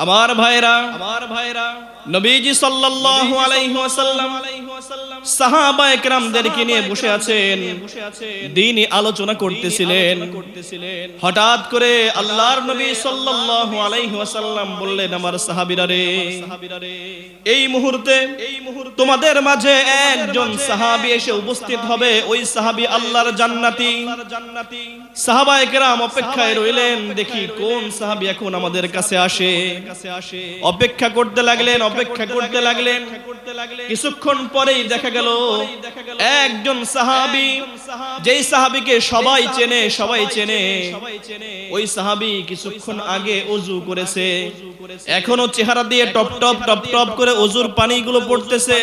আমার ভাইরা আমার ভাইরা নবীজি সাল্লাল্লাহু আলাইহি ওয়াসাল্লাম সাহাবা একরামদেরকে নিয়ে বসে আছেন দিনই আলোচনা করতেছিলেন। হঠাৎ করে আল্লাহর নবী সাল্লাল্লাহু আলাইহি ওয়াসাল্লাম বললেন আমার সাহাবীরা রে এই মুহূর্তে তোমাদের মাঝে একজন সাহাবী এসে উপস্থিত হবে ওই সাহাবী আল্লাহর জান্নাতি। জান্নাতি। সাহাবা একরাম অপেক্ষায় রইলেন দেখি কোন সাহাবী এখন আমাদের কাছে আসে। অপেক্ষা করতে লাগলেন অপেক্ষা করতে লাগলেন। কিছুক্ষণ পরেই দেখা গেল একজন সাহাবী। যেই সাহাবীকে সবাই চেনে সবাই চেনে। ওই সাহাবী কিছুক্ষণ আগে অজু করেছে। এখনও চেহারা দিয়ে টপ টপ টপ টপ করে অজুর পানিগুলো পড়তেছে।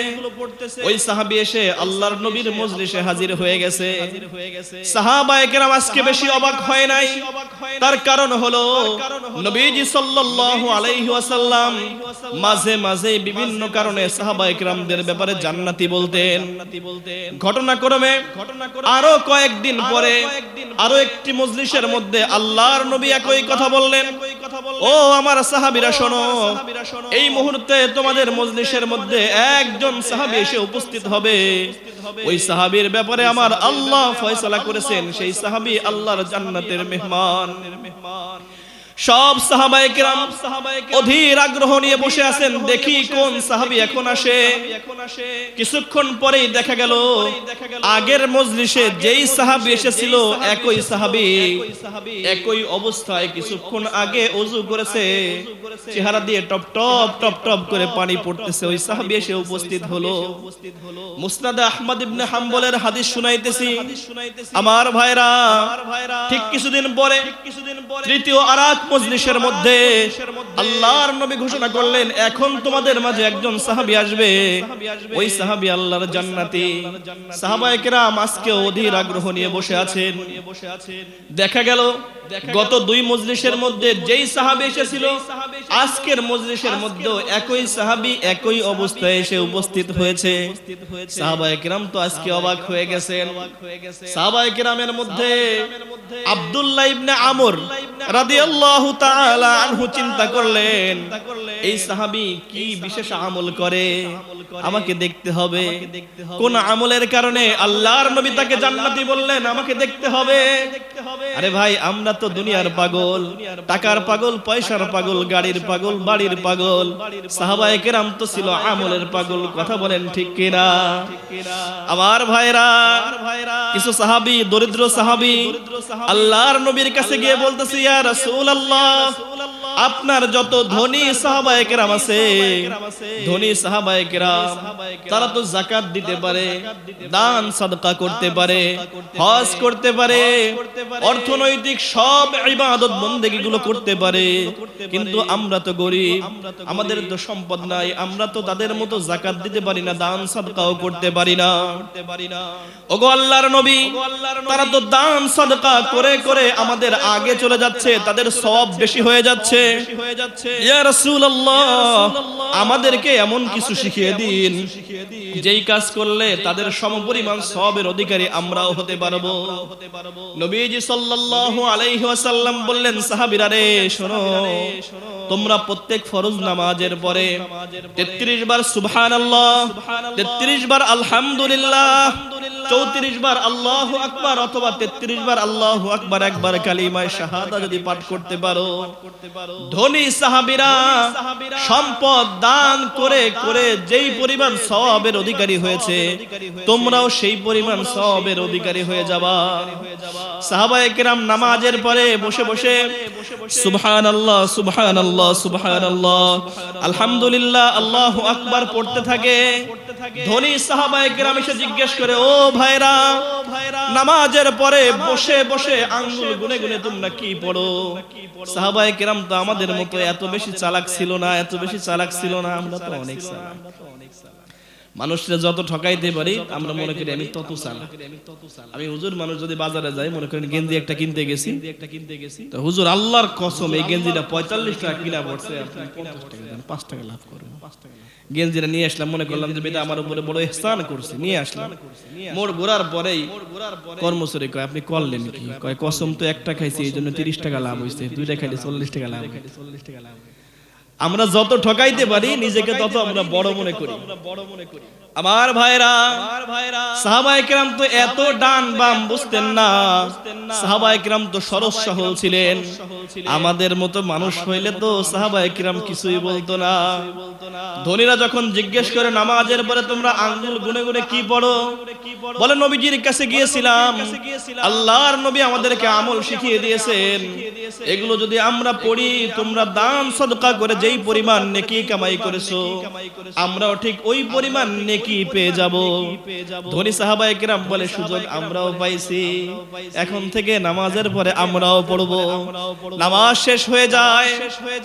ওই সাহাবী এসে আল্লাহর নবীর মজলিসে হাজির হয়ে গেছে। সাহাবা একরাম আজকে বেশি অবাক হয় নাই। তার কারণ হলো নবীজি সাল্লাল্লাহু আলাইহি ওয়াসাল্লাম মাঝে মাঝে বিভিন্ন কারণে সাহাবা একরামদের ব্যাপারে জান্নাতি বলতেন। ঘটনাক্রমে আরও কয়েকদিন পরে আরও একটি মজলিসের মধ্যে আল্লাহর নবী একই কথা বললেন। ও আমার সাহাবীরা শোনো এই মুহূর্তে তোমাদের মজলিসের মধ্যে একজন সাহাবী এসে উপস্থিত হবে। ওই সাহাবীর ব্যাপারে আমার আল্লাহ ফয়সালা করেছেন। সেই সাহাবী আল্লাহর জান্নাতের মেহমান। সব সাহাবায়ে কিরাম অধীর আগ্রহ নিয়ে বসে আছেন। দেখি কোন সাহাবী এখন আসে। কিছুক্ষণ পরেই দেখা গেল আগের মজলিসে যেই সাহাবী এসেছিল একই সাহাবী। একই অবস্থায় কিছুক্ষণ আগে ওযু করেছে। চেহারা দিয়ে টপ টপ টপ টপ করে পানি পড়তেছে। ওই সাহাবী এসে উপস্থিত হলো। মুসনাদ আহমদ ইবনে হাম্বলের হাদিস শুনাইতেছি। আমার ভাইরা ঠিক কিছুদিন পরে তৃতীয় আরাক মজলিসের মধ্যে আল্লাহর নবী ঘোষণা করলেন, এখন তোমাদের মাঝে একজন সাহাবী আসবে। ওই সাহাবী আল্লাহর জান্নাতি। সাহাবায়ে কেরাম আজকে অধীর আগ্রহ নিয়ে বসে আছেন। দেখা গেল, গত দুই মজলিসের মধ্যে যেই সাহাবী এসেছিল, আজকের মজলিসের মধ্যেও একই সাহাবী একই অবস্থায় এসে উপস্থিত হয়েছে। সাহাবায়ে কেরাম তো আজকে অবাক হয়ে গেছেন। সাহাবায়ে কেরামের মধ্যে আব্দুল্লাহ ইবনে আমর রাদিয়াল্লাহু তাআলা আনহু চিন্তা করলেন এই সাহাবী কি বিশেষ আমল করে? আমাকে দেখতে হবে। কোন আমলের কারণে আল্লাহর নবী তাকে জান্নাতি বললেন আমাকে দেখতে হবে। আরে ভাই আমরা তো দুনিয়ার পাগল। টাকার পাগল পয়সার পাগল গাড়ির পাগল বাড়ির পাগল সাহাবায়ে কেরাম তো ছিল আমলের পাগল। কথা বলেন ঠিক কিনা? আমার ভাইরা ভাইরা কিছু সাহাবি দরিদ্র সাহাবি আল্লাহর নবীর কাছে গিয়ে বলতেছে ইয়া রাসূলুল্লাহ। আপনার যত ধনী সাহাবায়ে কেরাম আছে ধনী সাহাবায়ে কেরাম তারা তো যাকাত দিতে পারে দান সাদকা করতে পারে হজ করতে পারে অর্থনৈতিক সব ইবাদত বন্দেগী গুলো করতে পারে কিন্তু আমরা তো গরিব আমাদের তো সম্পদ নাই আমরা তো তাদের মতো জাকাত দিতে পারি না দান সাদকাও করতে পারি না ওগো আল্লাহর নবী তারা তো দান সাদকা করে করে আমাদের আগে চলে যাচ্ছে তাদের সব বেশি হয়ে যাচ্ছে। আমাদেরকে এমন কিছু শিখিয়ে দিন। যেই কাজ করলে তাদের সমপরিমাণ সবের অধিকারী আমরাও হতে পারব। নবীজি সাল্লাল্লাহু আলাইহি ওয়াসাল্লাম বললেন সাহাবীরা রে শোনো তোমরা প্রত্যেক ফরজ নামাজের পরে 33 বার সুবহানাল্লাহ 33 বার আলহামদুলিল্লাহ 34 বার আল্লাহু আকবার অথবা 33 বার আল্লাহু আকবার, একবার কালিমায়ে শাহাদা যদি পাঠ করতে পারো। ধনী সাহাবীরা সম্পদ দান করে করে যেই পরিমাণ সওয়াবের অধিকারী হয়েছে, তোমরাও সেই পরিমাণ সওয়াবের অধিকারী হয়ে যাবা। সাহাবায়ে কেরাম নামাজের পরে বসে বসে সুবহানাল্লাহ সুবহানাল্লাহ সুবহানাল্লাহ, আলহামদুলিল্লাহ, আল্লাহু আকবার পড়তে থাকে। ধনী সাহাবায়ে কেরাম এসে জিজ্ঞেস করে, ও ভাইরা নামাজের পরে বসে বসে আঙ্গুল গুনে গুনে তোমরা কি পড়ো? সাহাবায়ে কেরাম তো আমাদের মতো এত বেশি চালাক ছিল না এত বেশি চালাক ছিল না আমরা তো অনেক চালাক। মানুষরা যত ঠকাইতে পারি আমরা মনে করি আমি তত চালাক। আমি হুজুর মানুষ যদি বাজারে যাই মনে করেন গেঞ্জি একটা কিনতে গেছি। একটা কিনতে গেছি। তো হুজুর আল্লাহর কসম এই গেঞ্জিটা পঁয়তাল্লিশ টাকা কিনা পড়ছে পাঁচ টাকা লাভ করুন গেঞ্জিটা নিয়ে আসলাম মনে করলাম যে বেটা আমার উপরে বড় স্থান করছে নিয়ে আসলাম। মোর ঘোরার পরেই কর্মচারী কয় আপনি করলেন কি কয় কসম তো একটা খাইছি এই জন্য তিরিশ টাকা লাভ হয়েছে দুইটা খাইলে চল্লিশ টাকা লাভ চল্লিশ টাকা লাভ আমরা যত ঠকাইতে পারি নিজেকে তত আমরা বড় মনে করি। বড় মনে করি। আমার ভাইরা ভাইরা তো এত ডান বাম বুঝতেন না। সাহাবায়ে কেরাম তো সরস সহল ছিলেন। আমাদের মতো মানুষ হইলে তো সাহাবায়ে কেরাম কিছুই বলতো না। ধনীরা যখন জিজ্ঞেস করে নামাজের পরে তোমরা আঙ্গুল গুনে গুনে কি পড়ো? বলে নবীজির কাছে গিয়েছিলাম। আল্লাহর নবী আমাদেরকে আমল শিখিয়ে দিয়েছেন। এগুলো যদি আমরা পড়ি তোমরা দান সদকা করে যেই পরিমাণ নেকি কামাই করেছ। আমরাও ঠিক ওই পরিমাণ নেকি পেয়ে যাব? ধনী সাহাবায়ে কেরাম বলে, সুযোগ আমরাও পাইছি। এখন থেকে নামাজের পরে আমরাও পড়ব। নামাজ শেষ হয়ে যায়।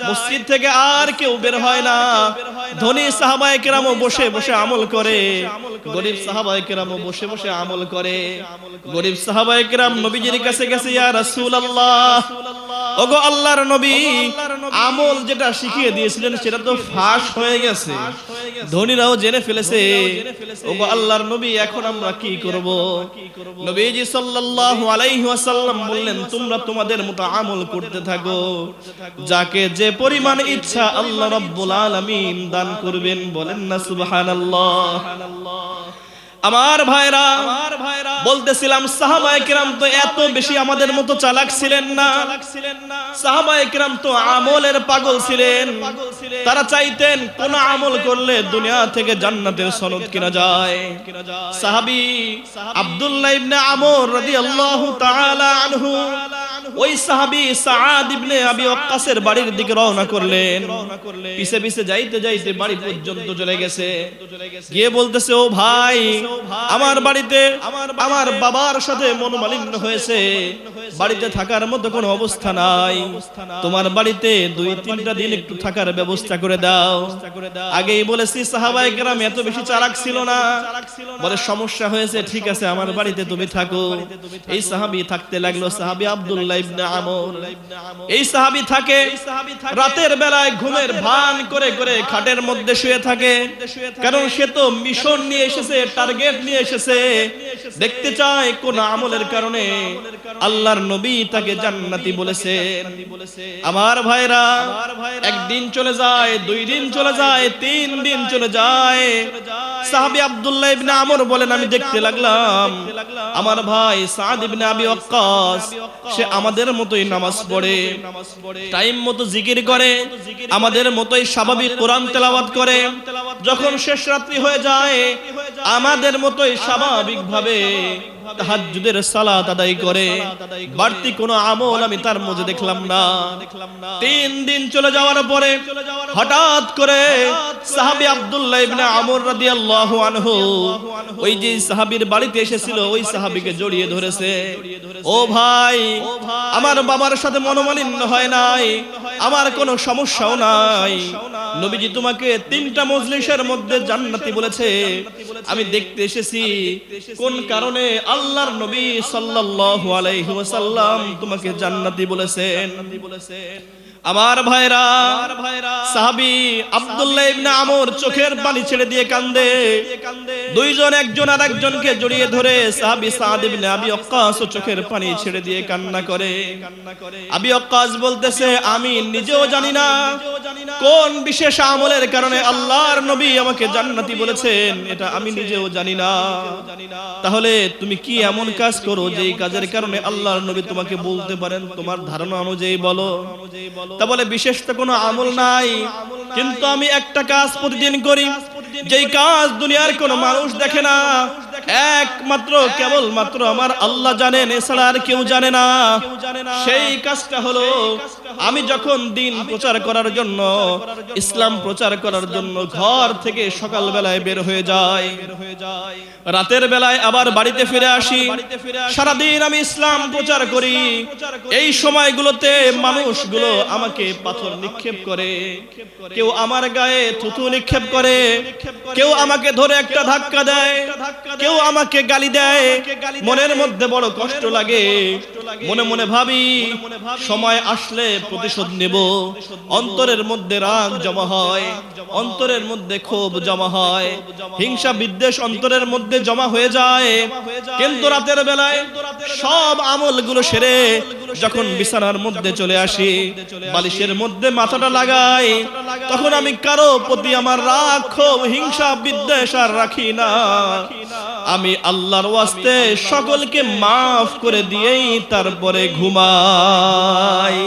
মসজিদ থেকে আর কেউ বের হয় না। ধনী সাহাবায়ে কেরামও বসে বসে আমল করে। গরিব সাহাবায়ে কেরামও বসে বসে আমল করে। গরিব সাহাবায়ে কেরাম নবীজির কাছে গেছে, ইয়া রাসূলুল্লাহ, ওগো আল্লাহর নবী, আমল যেটা শিখিয়ে দিয়েছিলেন সেটা তো ফাঁস হয়ে গেছে। ধনীরাও জেনে ফেলেছে ওগো আল্লাহর নবী এখন আমরা কি করব? নবীজি সাল্লাল্লাহু আলাইহি ওয়াসাল্লাম বললেন তোমরা তোমাদের মতো আমল করতে থাকো। যাকে যে পরিমাণ ইচ্ছা আল্লাহ রাব্বুল আলামিন দান করবেন বলেন না সুবহানাল্লাহ। আমার ভাইরা আমার ভাইরা বলতেছিলাম সাহাবায়ে কিরাম তো এত বেশি আমাদের মতো চালাক ছিলেন না। সাহাবায়ে কিরাম তো আমলের পাগল ছিলেন। তারা চাইতেন কোন আমল করলে দুনিয়া থেকে জান্নাতের সনদ কিনা যায়। সাহাবী আব্দুল্লাহ ইবনে আমর রাদিয়াল্লাহু তাআলা আনহু ওই সাহাবী সাআদ ইবনে আবি ওয়াক্কাসের বাড়ির দিকে রওনা করলেন। পিছে পিছে যাইতে যাইতে বাড়ি পর্যন্ত চলে গেছে। গিয়ে বলতেছে, ও ভাই, আমার বাড়িতে আমার বাবার সাথে মনোমালিন্য হয়েছে। বাড়িতে থাকার মতো কোনো অবস্থা নাই। তোমার বাড়িতে দুই তিনটা দিন একটু থাকার ব্যবস্থা করে দাও। আগেই বলেছি সাহাবাই গ্রাম এত বেশি চালাক ছিল না। বলে, সমস্যা হয়েছে, ঠিক আছে, আমার বাড়িতে তুমি থাকো। এই সাহাবি থাকতে লাগল। সাহাবি আব্দুল্লাহ দেখতে চায় কোন আমলের কারণে আল্লাহর নবী তাকে জান্নাতি আমার ভাইরা, একদিন চলে যায়, দুই দিন চলে যায়, তিন দিন চলে যায়। আমর বলেন, আমি দেখতে লাগলাম, আমার ভাই সাদ আবি সে আমাদের মতোই নামাজ পড়ে, টাইম মতো জিকির করে, আমাদের মতোই স্বাভাবিক কোরআন তেলাওয়াত করে। যখন শেষ রাত্রি হয়ে যায়, আমাদের মতোই স্বাভাবিক ভাবে তাহাজ্জুদের সালাত আদায় করে। বাড়তি কোনো আমল আমি তার মধ্যে দেখলাম না। তিন দিন চলে যাওয়ার পরে হঠাৎ করে সাহাবী আব্দুল্লাহ ইবনে আমর রাদিয়াল্লাহু আনহু, ওই যে সাহাবীর বাড়িতে এসেছিল, ওই সাহাবীকে জড়িয়ে ধরেছে। ও ভাই, আমার বাবার সাথে মনোমালিন্য হয় নাই, আমার কোনো সমস্যাও নাই। নবীজি তোমাকে তিনটা মজলিসের মধ্যে জান্নাতি বলেছে। আমি দেখতে এসেছি কোন কারণে আল্লাহর নবী সাল্লাল্লাহু আলাইহি ওয়াসাল্লাম তোমাকে জান্নাতি বলেছেন। আমার ভাইরা সাহাবী আব্দুল্লাহ ইবনে আমর চোখের পানি ছেড়ে দিয়ে কান্দে। দুইজন একজন আর একজনকে জড়িয়ে ধরে সাহাবী সাদ ইবনে আবি ওয়াক্কাস চোখের পানি ছেড়ে দিয়ে কান্না করে। আবি ওয়াক্কাস বলতেছে আমি নিজেও জানি না কোন বিশেষ আমলের কারণে আল্লাহর নবী আমাকে জান্নাতি বলেছেন। এটা আমি নিজেও জানি না। তাহলে তুমি কি এমন কাজ করো যেই কাজের কারণে আল্লাহর নবী তোমাকে বলতে পারেন? তোমার ধারণা অনুযায়ী বলো। তা বলে বিশেষ তো কোনো আমল নাই। কিন্তু আমি একটা কাজ প্রতিদিন করি। যেই কাজ দুনিয়ার কোনো মানুষ দেখে না একমাত্র কেবল মাত্র আমার আল্লাহ জানেন, এছাড়া আর কেউ জানে না। সেই কাজটা হলো, আমি যখন দিন প্রচার করার জন্য, ইসলাম প্রচার করার জন্য ঘর থেকে সকাল বেলায় বের হয়ে যায় রাতের বেলায় আবার বাড়িতে ফিরে আসি। সারাদিন আমি ইসলাম প্রচার করি। এই সময়গুলোতে মানুষগুলো আমাকে পাথর নিক্ষেপ করে। কেউ আমার গায়ে থুতু নিক্ষেপ করে। কেউ আমাকে ধরে একটা ধাক্কা দেয়। কেউ কেউ আমাকে গালি দেয়। মনের মধ্যে বড় কষ্ট লাগে। মনে মনে ভাবি সময় আসলে প্রতিশোধ নেব। অন্তরের মধ্যে রাগ জমা হয়। অন্তরের মধ্যে ক্ষোভ জমা হয়। হিংসা বিদ্বেষ অন্তরের মধ্যে জমা হয়ে যায়। কিন্তু রাতের বেলায় সব আমলগুলো সেরে। যখন বিছানার মধ্যে চলে আসি বালিশের মধ্যে মাথাটা লাগাই তখন আমি কারও প্রতি আমার রাগ ক্ষোভ হিংসা বিদ্বেষ আর রাখি না। আমি আল্লাহর ওয়াস্তে সকলকে মাফ করে দিয়েই তারপরে ঘুমাই।